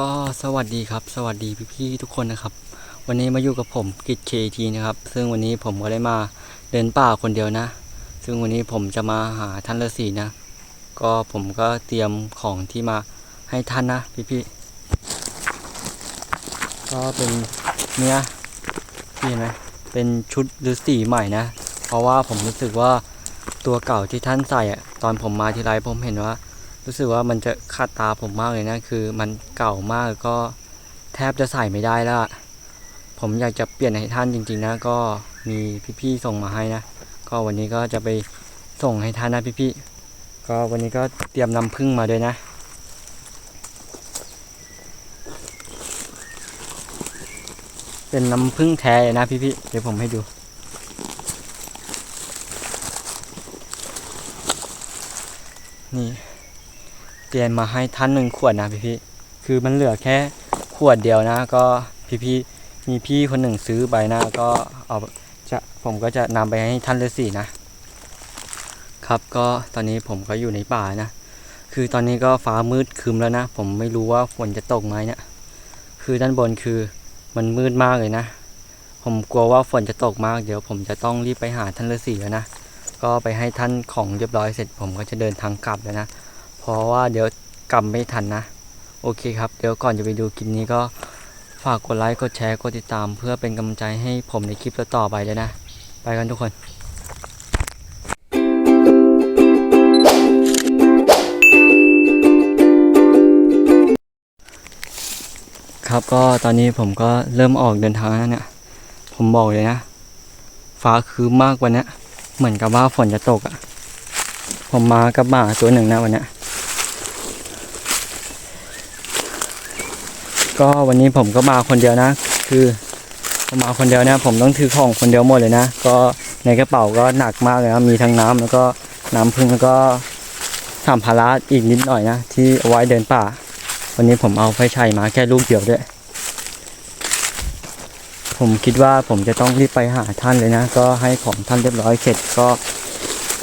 ก็สวัสดีครับ สวัสดีพี่ๆทุกคนนะครับ วันนี้มาอยู่กับผมกิจเคทีนะครับ ซึ่งวันนี้ผมก็ได้มาเดินป่าคนเดียวนะ ซึ่งวันนี้ผมจะมาหาท่านฤาษีนะ ก็ผมก็เตรียมของที่มาให้ท่านนะพี่ๆก็เป็นเนี่ยพี่เห็นไหมเป็นชุดฤาษีใหม่นะ เพราะว่าผมรู้สึกว่าตัวเก่าที่ท่านใส่อะตอนผมมาทีไรผมเห็นว่า รู้สึกว่ามันจะขัดตาผมมากเลยนะ คือมันเก่ามากก็แทบจะใส่ไม่ได้แล้วผมอยากจะเปลี่ยนให้ท่านจริง ๆ นะ ก็มีพี่ๆส่งมาให้นะ ก็วันนี้ก็จะไปส่งให้ท่านนะพี่ๆก็วันนี้ก็เตรียมน้ำผึ้งมาด้วยนะเป็นน้ำผึ้งแท้นะพี่ๆเดี๋ยวผมให้ดู นี่ เตรียมมาให้ท่านหนึ่งขวดนะพี่พี่คือมันเหลือแค่ขวดเดียวนะ ก็พี่พี่มีพี่คนหนึ่งซื้อไปนะ ก็เอาจะผมก็จะนำไปให้ท่านฤาษีนะครับก็ตอนนี้ผมก็อยู่ในป่านะ คือตอนนี้ก็ฟ้ามืดครึมแล้วนะ ผมไม่รู้ว่าฝนจะตกไหมเนะี่ยคือด้านบนคือมันมืดมากเลยนะ ผมกลัวว่าฝนจะตกมากเดี๋ยว ผมจะต้องรีบไปหาท่านฤาษีแล้วนะ ก็ไปให้ท่านของเรียบร้อยเสร็จผมก็จะเดินทางกลับแล้วนะ เพราะว่าเดี๋ยวกลับไม่ทันนะ โอเคครับ เดี๋ยวก่อนจะไปดูคลิปนี้ก็ฝากกดไลค์ กดแชร์ กดติดตาม เพื่อเป็นกำลังใจให้ผมในคลิปต่อไปเลยนะ ไปกันทุกคนครับก็ตอนนี้ผมก็เริ่มออกเดินทางแล้วเนี่ยผมบอกเลยนะ ฟ้าคืมมากว่านี้เหมือนกับว่าฝนจะตกอะ่ะ ผมมากับหมาตัวหนึ่งนะวันนี้ ก็วันนี้ผมก็มาคนเดียวนะ คือผมมาคนเดียวเนี่ยผมต้องถือของคนเดียวหมดเลยนะ ก็ในกระเป๋าก็หนักมากเลยนะมีทั้งน้ำแล้วก็น้ำพึ่งแล้วก็สามภาระอีกนิดหน่อยนะ ที่เอาไว้เดินป่า วันนี้ผมเอาไฟฉายมาแค่ลูกเดียวด้วย ผมคิดว่าผมจะต้องรีบไปหาท่านเลยนะ ก็ให้ของท่านเรียบร้อยเสร็จก็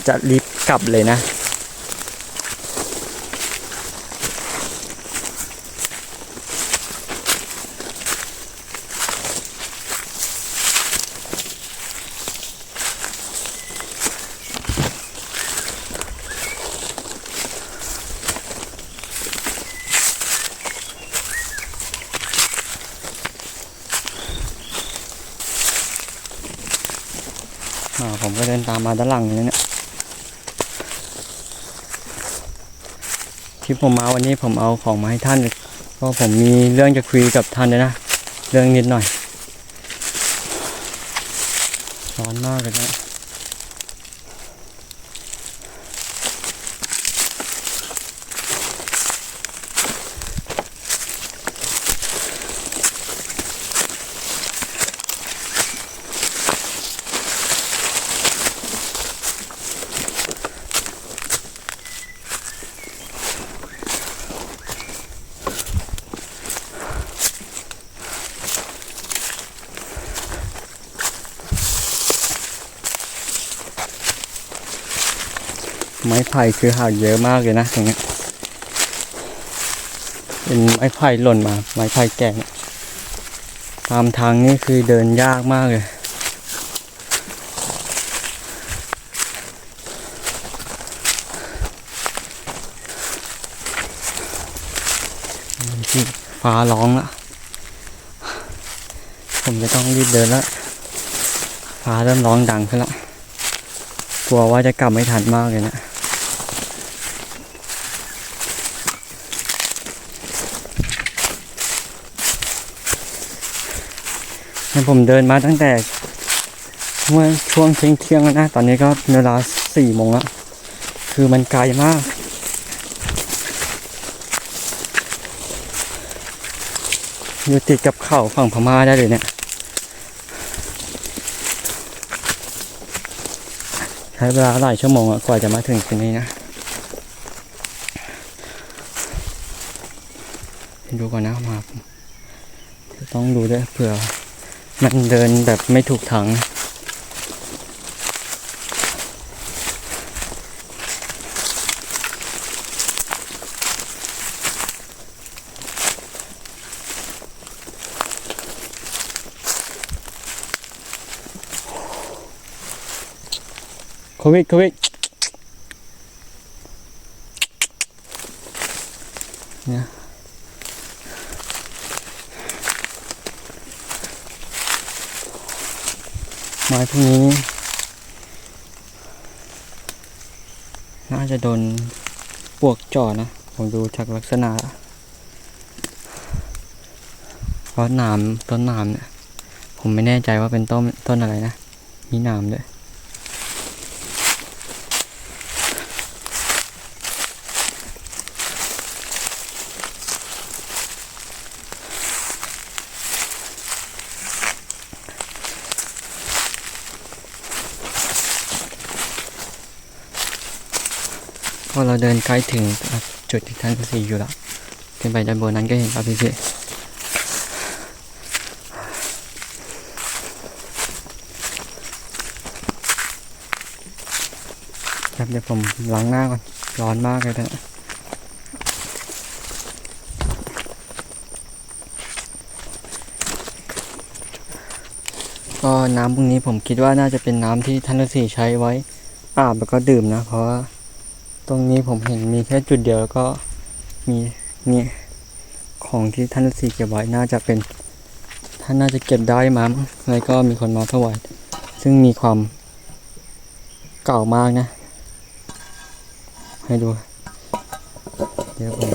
จะรีบกลับเลยนะ ผมก็เดินตามมาด้านหลังเลยเนี่ยที่ผมมาวันนี้ผมเอาของมาให้ท่านเพราะผมมีเรื่องจะคุยกับท่านเลยนะ เรื่องนิดหน่อยร้อนมากเลยนะ ไม้ไผ่คือหักเยอะมากเลยนะตรงเนี้ยเป็นไม้ไผ่หล่นมา ไม้ไผ่แก่ตามทางนี่คือเดินยากมากเลยที่ฟ้าร้องละผมจะต้องรีบเดินแล้วฟ้าเริ่มร้องดังขึ้นละกลัวว่าจะกลับไม่ทันมากเลยนะเนี่ย ผมเดินมาตั้งแต่เมื่อช่วงเที่ยงเที่ยงแล้วนะ ตอนนี้ก็เวลาสี่โมงแล้วคือมันไกลมาก อยู่ติดกับเขาฝั่งพม่าได้เลยเนี่ย ใช้เวลาหลายชั่วโมงกว่าจะมาถึงที่นี่นะดูก่อนนะมา ต้องดูด้วยเผื่อ มันเดินแบบไม่ถูกทางโควิดโควิด พวกนี้ น่าจะโดนปวกจ่อนะ ผมดูจากลักษณะ เพราะหนามต้นหนามเนี่ย ผมไม่แน่ใจว่าเป็นต้นต้นอะไรนะ มีหนามด้วย อเราเดินใกล้ถึงจุดที่ท่านฤาษีอยู่แล้วขึ้นไปด้านบนนั้นก็เห็นพระพิเศษครับเดี๋ยวผมล้างหน้าก่อน ร้อนมากเลยนะก็น้ำพวกนี้ผมคิดว่าน่าจะเป็นน้ำที่ท่านฤาษีใช้ไว้อาบแล้วก็ดื่มนะ เพราะว่า ตรงนี้ผมเห็นมีแค่จุดเดียวแล้วก็มีนี่ของที่ท่านฤาษีเก็บไว้น่าจะเป็นท่านน่าจะเก็บได้มามั้งแล้วก็มีคนมาถวายซึ่งมีความเก่ามากนะ ให้ดู เดี๋ยวผม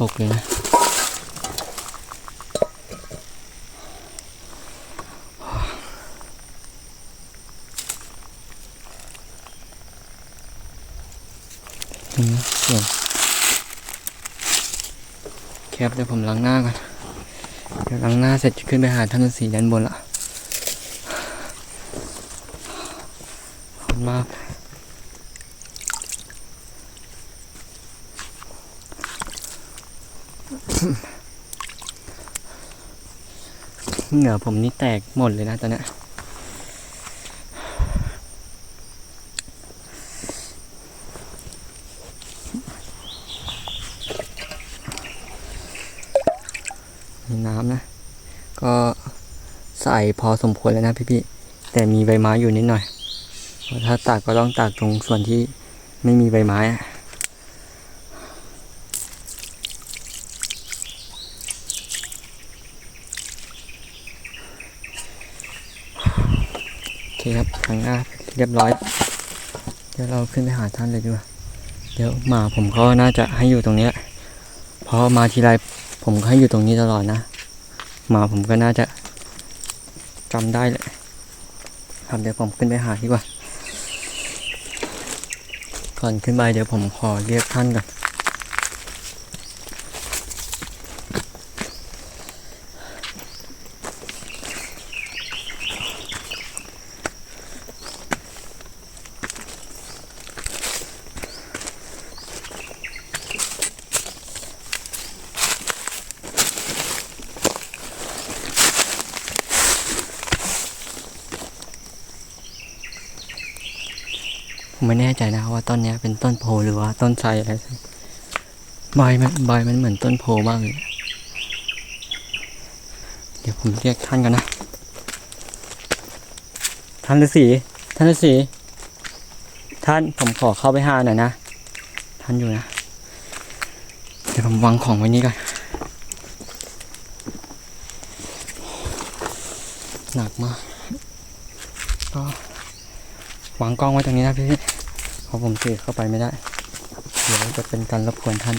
ตกเลยนะ อืมเดี๋ยวแคปเดี๋ยวผมล้างหน้าก่อนเดี๋ยวล้างหน้าเสร็จจะขึ้นไปหาท่านฤาษีด้านบนละขอบคุณมากเหงื่อผมนี่แตกหมดเลยนะตอนเนี้ยมีน้ำนะ ก็ใส่พอสมควรแล้วนะพี่ๆแต่มีใบไม้อยู่นิดหน่อย ถ้าตากก็ต้องตากตรงส่วนที่ไม่มีใบไม้โอเคครับทางหน้าเรียบร้อย เดี๋ยวเราขึ้นไปหาท่านเลยดีกว่าเดี๋ยวหมาผมก็น่าจะให้อยู่ตรงนี้เพราะมาทีไรผมก็ให้อยู่ตรงนี้ตลอดนะ มาผมก็น่าจะจำได้แหละครับเดี๋ยวผมขึ้นไปหาดีกว่า ก่อนขึ้นไปเดี๋ยวผมขอเรียกท่านก่อน ผมไม่แน่ใจนะว่าต้นนี้เป็นต้นโพหรือว่าต้นไทรอะไรใบมันใบมันเหมือนต้นโพมากเลยเดี๋ยวผมเรียกท่านกันนะ ท่านฤาษีท่านฤาษีท่านผมขอเข้าไปหาหน่อยนะ ท่านอยู่นะ เดี๋ยวผมวางของไว้นี่ก่อนหนักมากก็ วางกล้องไว้ตรงนี้นะพี่เพราะผมถือเข้าไปไม่ได้ เดี๋ยวจะเป็นการรบกวนท่าน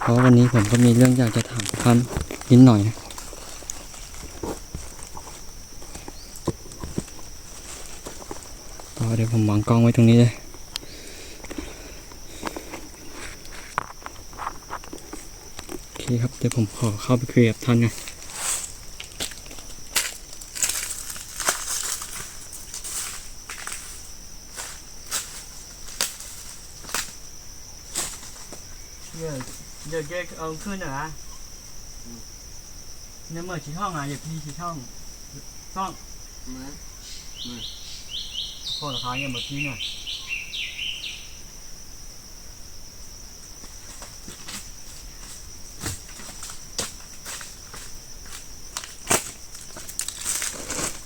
เพราะวันนี้ผมก็มีเรื่องอยากจะถามท่านนิดหน่อยนะเดี๋ยวผมวางกล้องไว้ตรงนี้เลยโอเคครับเดี๋ยวผมขอเข้าไปคุยกับท่านนะ เดี๋ยอะเยอะเยอะเอาขึ้นเหรอเนี่ยเมื่อชี้ห้องอะอย่าพี่ชี้ห้องต้องมามาโคตรท้ายเนี่ยเมื่อกี้เนี่ย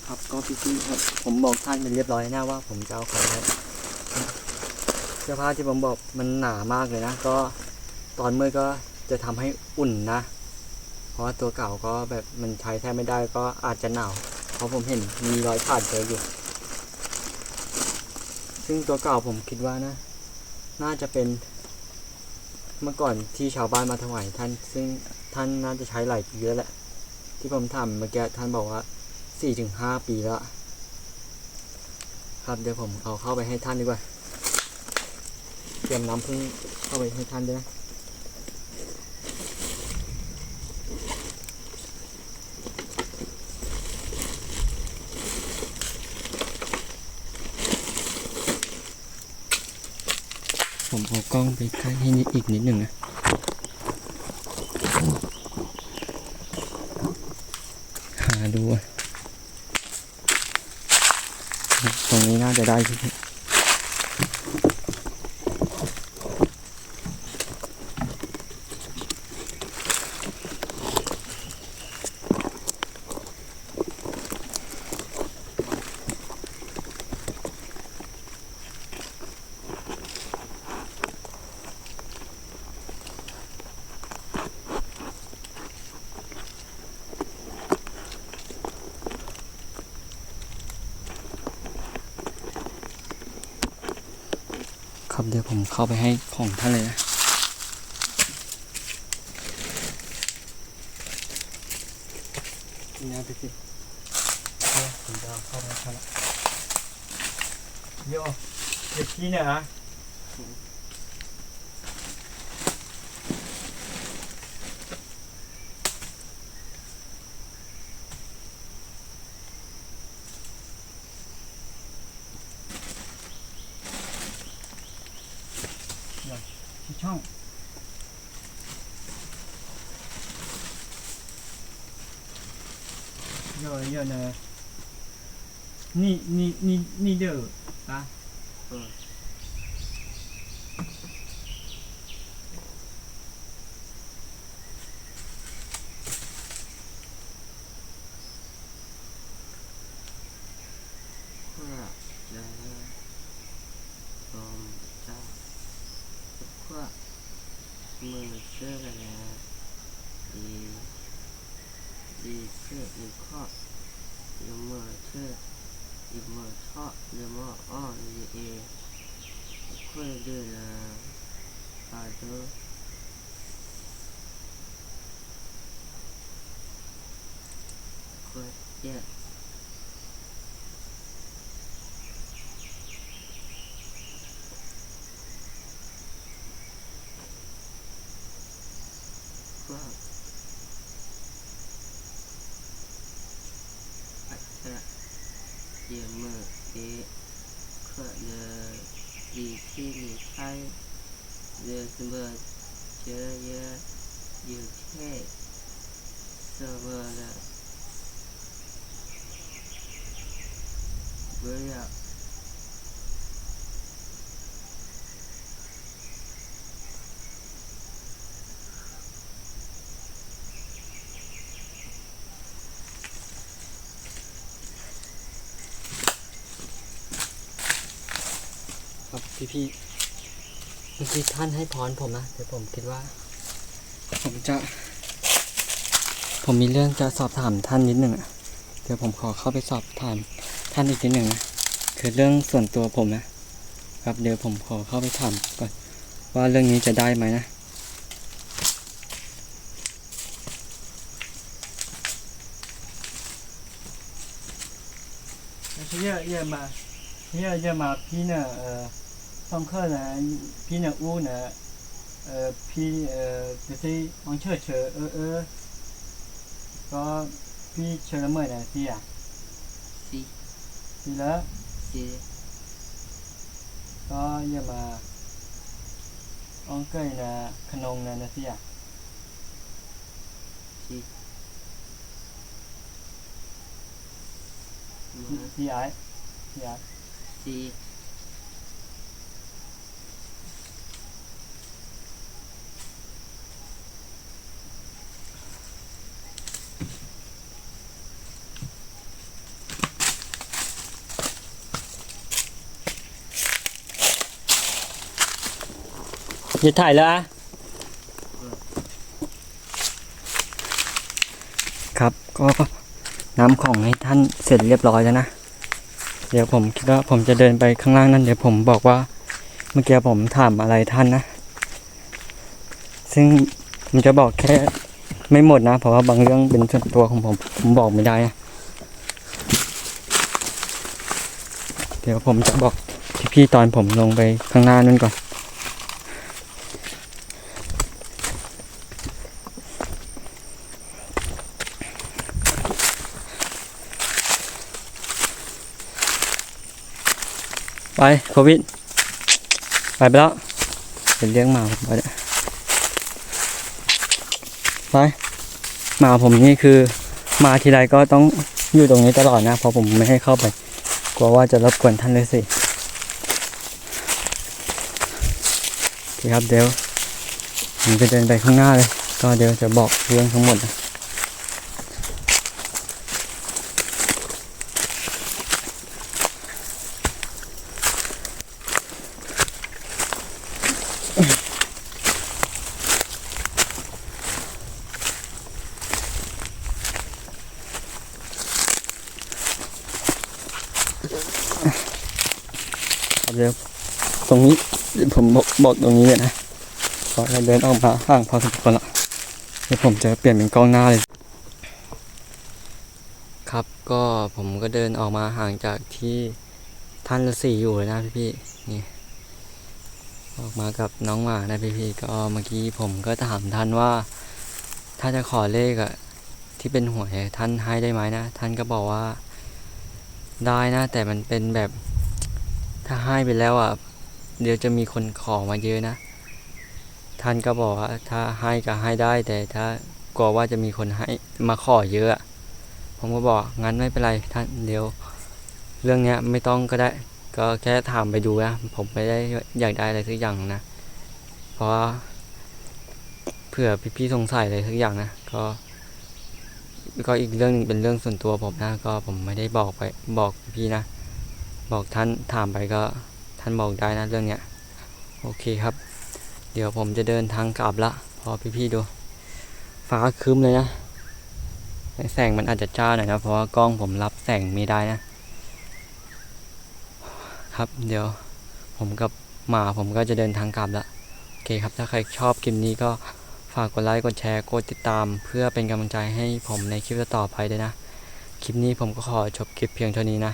ครับก็พี่ๆครับผมบอกท่านเป็นเรียบร้อยนะว่าผมจะเอาของเสื้อผ้าที่ผมบอกมันหนามากเลยนะก็ ตอนมืดก็จะทำให้อุ่นนะ เพราะว่าตัวเก่าก็แบบมันใช้แทบไม่ได้ก็อาจจะหนาว เพราะผมเห็นมีรอยขาดเจออยู่ ซึ่งตัวเก่าผมคิดว่านะ น่าจะเป็น เมื่อก่อนที่ชาวบ้านมาถวายท่าน ซึ่งท่านน่าจะใช้หลายปีแล้วแหละ ที่ผมถามเมื่อกี้ท่านบอกว่าสี่ถึงห้าปีแล้ว ครับเดี๋ยวผมเอาเข้าไปให้ท่านดีกว่า เตรียมน้ำพึ่งเข้าไปให้ท่านด้วยนะ เอากล้องไปใกล้ให้นิดอีกนิดหนึ่งนะหาดูอะตรงนี้น่าจะได้พี่ ครับเดี๋ยวผมเข้าไปให้ของท่านเลยนะนี่นะพี่พี่เนี่ยผมจะเข้าไปท่านละโยเด็กพี่เนี่ยนะ 你要呢你你你你就 but yeah. เบื่อครับพี่พี่เมื่อกี้ท่านให้พรผมนะเดี๋ยวผมคิดว่า ผมจะ ผมมีเรื่องจะสอบถามท่านนิดหนึ่งอะเดี๋ยวผมขอเข้าไปสอบถาม ท่านอีกทีหนึ่งนะคือเรื่องส่วนตัวผมนะครับเดี๋ยวผมขอเข้าไปถามก่อนว่าเรื่องนี้จะได้ไหมนะเฮียเฮียมาเฮียเฮียมาพี่เนี่ยเออต้องเคราะห์นะพี่เนี่ยวูนะเออพี่เออจะได้ลองเชิดเชิ，要要อ批呢อ，上课呢批呢屋呢，呃批呃这些往车车呃呃，个批พี่อะ？ Gì đó สิ có giờ mà ông cây nè khăn ông nè nè gì à มา gì ấy gì ấy สิเจะถ่ายแล้วอะครับก็นำของให้ท่านเสร็จเรียบร้อยแล้วนะ เดี๋ยวผมคิดว่าผมจะเดินไปข้างล่างนั่นเดี๋ยวผมบอกว่าเมื่อกี้ผมถามอะไรท่านนะ ซึ่งผมจะบอกแค่ไม่หมดนะ เพราะว่าบางเรื่องเป็นส่วนตัวของผมผมบอกไม่ได้นะเดี๋ยวผมจะบอกพี่ๆตอนผมลงไปข้างหน้านั่นก่อน ไปโควิด ไปไปแล้วเป็นเลี้ยงหมาผมไปเนี่ยไปหมาผมนี่คือมาทีไรก็ต้องอยู่ตรงนี้ตลอดนะ เพราะผมไม่ให้เข้าไป กลัวว่าจะรบกวนท่านเลยสิโอเคครับเดี๋ยวผมจะเดินไปข้างหน้าเลย ก็เดี๋ยวจะบอกเรื่องทั้งหมดนะ เดี๋ยวตรงนี้ผมบอกบอกตรงนี้เลยนะเพราะเราเดินออกมาห่างพอสมควรละเดี๋ยวผมจะเปลี่ยนเป็นกล้องหน้าเลย ครับก็ผมก็เดินออกมาห่างจากที่ท่านฤาษีอยู่เลยนะพี่ๆนี่ออกมากับน้องหมานะพี่ๆก็เมื่อกี้ผมก็ถามท่านว่า ถ้าจะขอเลขอะที่เป็นหวยท่านให้ได้ไหมนะ ท่านก็บอกว่าได้นะ แต่มันเป็นแบบ ถ้าให้ไปแล้วอะเดี๋ยวจะมีคนขอมาเยอะนะ ท่านก็บอกว่าถ้าให้ก็ให้ได้ แต่ถ้ากลัวว่าจะมีคนให้มาขอเยอะอะ ผมก็บอกงั้นไม่เป็นไรท่านเดี๋ยว เรื่องเนี้ยไม่ต้องก็ได้ ก็แค่ถามไปดูนะผมไม่ได้อยากได้อะไรสักอย่างนะ เพราะเผื่อพี่ๆสงสัยอะไรสักอย่างนะก็ก็อีกเรื่องหนึ่งเป็นเรื่องส่วนตัวผมนะ ก็ผมไม่ได้บอกไปบอกพี่นะ บอกท่านถามไปก็ท่านบอกได้นะเรื่องเนี้ยโอเคครับ เดี๋ยวผมจะเดินทางกลับละพอพี่ๆดู ฟ้าครึ้มเลยนะแสงมันอาจจะจ้าหน่อยนะเพราะว่ากล้องผมรับแสงไม่ได้นะ ครับเดี๋ยวผมกับหมาผมก็จะเดินทางกลับละโอเคครับถ้าใครชอบคลิปนี้ก็ฝากกดไลค์กดแชร์กดติดตาม เพื่อเป็นกำลังใจให้ผมในคลิปต่อไปด้วยนะ คลิปนี้ผมก็ขอจบคลิปเพียงเท่านี้นะ